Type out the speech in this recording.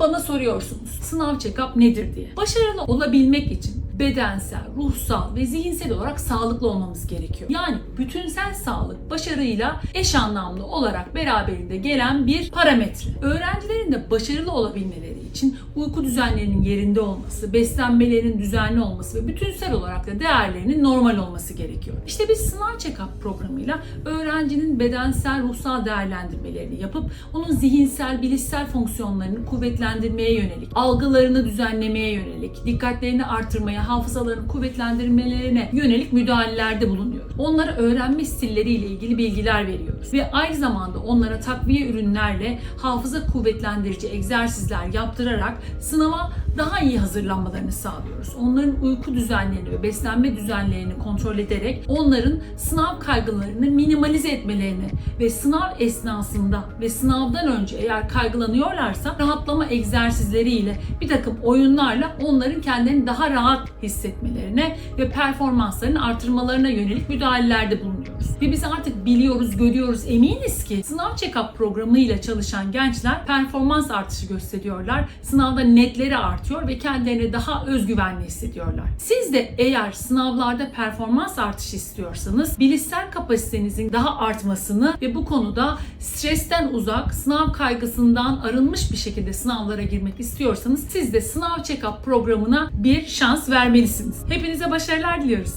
Bana soruyorsunuz sınav check-up nedir diye. Başarılı olabilmek için bedensel, ruhsal ve zihinsel olarak sağlıklı olmamız gerekiyor. Yani bütünsel sağlık başarıyla eş anlamlı olarak beraberinde gelen bir parametre. Öğrencilerin de başarılı olabilmeleri için uyku düzenlerinin yerinde olması, beslenmelerinin düzenli olması ve bütünsel olarak da değerlerinin normal olması gerekiyor. İşte biz sınav check-up programıyla öğrencinin bedensel, ruhsal değerlendirmelerini yapıp onun zihinsel, bilişsel fonksiyonlarını kuvvetlendirmeye yönelik, algılarını düzenlemeye yönelik, dikkatlerini artırmaya, hafızalarını kuvvetlendirmelerine yönelik müdahalelerde bulunuyoruz. Onlara öğrenme stilleriyle ilgili bilgiler veriyoruz. Ve aynı zamanda onlara takviye ürünlerle hafıza kuvvetlendirici egzersizler yaptırarak sınava daha iyi hazırlanmalarını sağlıyoruz. Onların uyku düzenlerini ve beslenme düzenlerini kontrol ederek onların sınav kaygılarını minimalize etmelerini ve sınav esnasında ve sınavdan önce eğer kaygılanıyorlarsa rahatlama egzersizleriyle bir takım oyunlarla onların kendilerini daha rahat hissetmelerine ve performanslarını artırmalarına yönelik müdahalelerde bulunuyoruz. Ve biz artık biliyoruz, görüyoruz, eminiz ki sınav check-up programıyla çalışan gençler performans artışı gösteriyorlar. Sınavda netleri artıyor ve kendilerini daha özgüvenli hissediyorlar. Siz de eğer sınavlarda performans artışı istiyorsanız bilişsel kapasitenizin daha artmasını ve bu konuda stresten uzak, sınav kaygısından arınmış bir şekilde sınavlara girmek istiyorsanız siz de sınav check-up programına bir şans vermelisiniz. Hepinize başarılar diliyoruz.